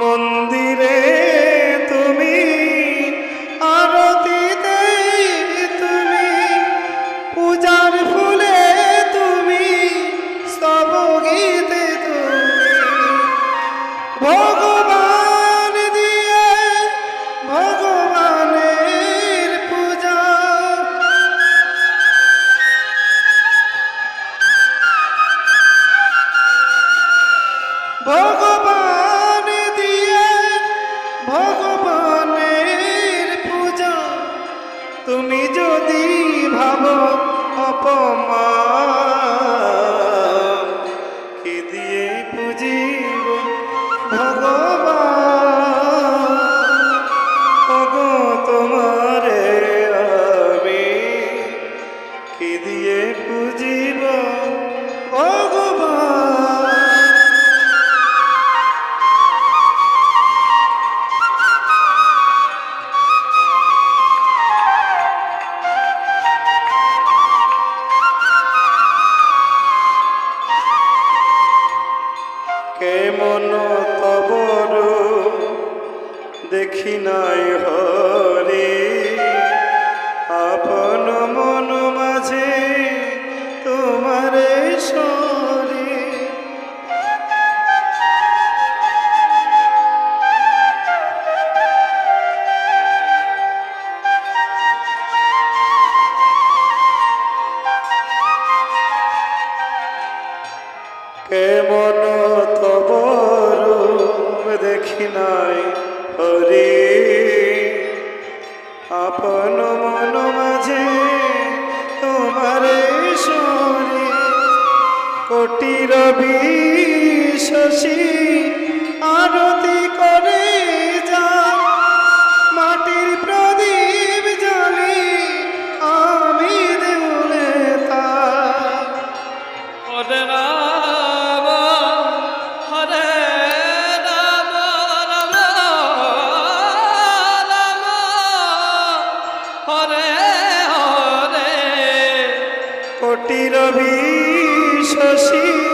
মন্দিরে তুমি, আরতিতে তুমি, পূজার ফুলে তুমি স্তব গীতে তুমি। ভগবান দিয়ে, ভগবানের পূজা। ভগবান তুমি যদি ভাবো অপমান কি কেমন কবর দেখি নাই হরে। আপন মন মাঝে তোমারে সরি দেখি নাই হরি। আপন মন মাঝে তোমার সরে কোটি রবি শশী আরতি কোটি রবি শশী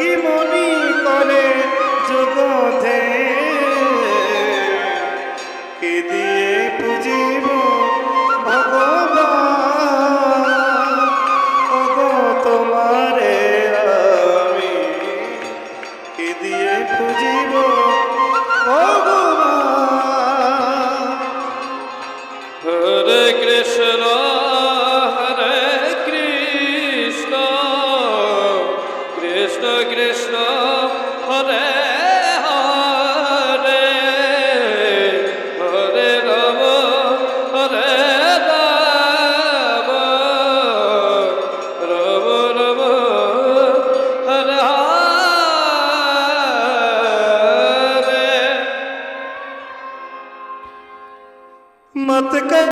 যোগী মনি করে যোগধে। কি দিয়ে পুজিব ভগবান? তোমারে আমি। কি দিয়ে পুজিব ভগবান? হরে কৃষ্ণ। কৃষ্ণ কৃষ্ণ হরে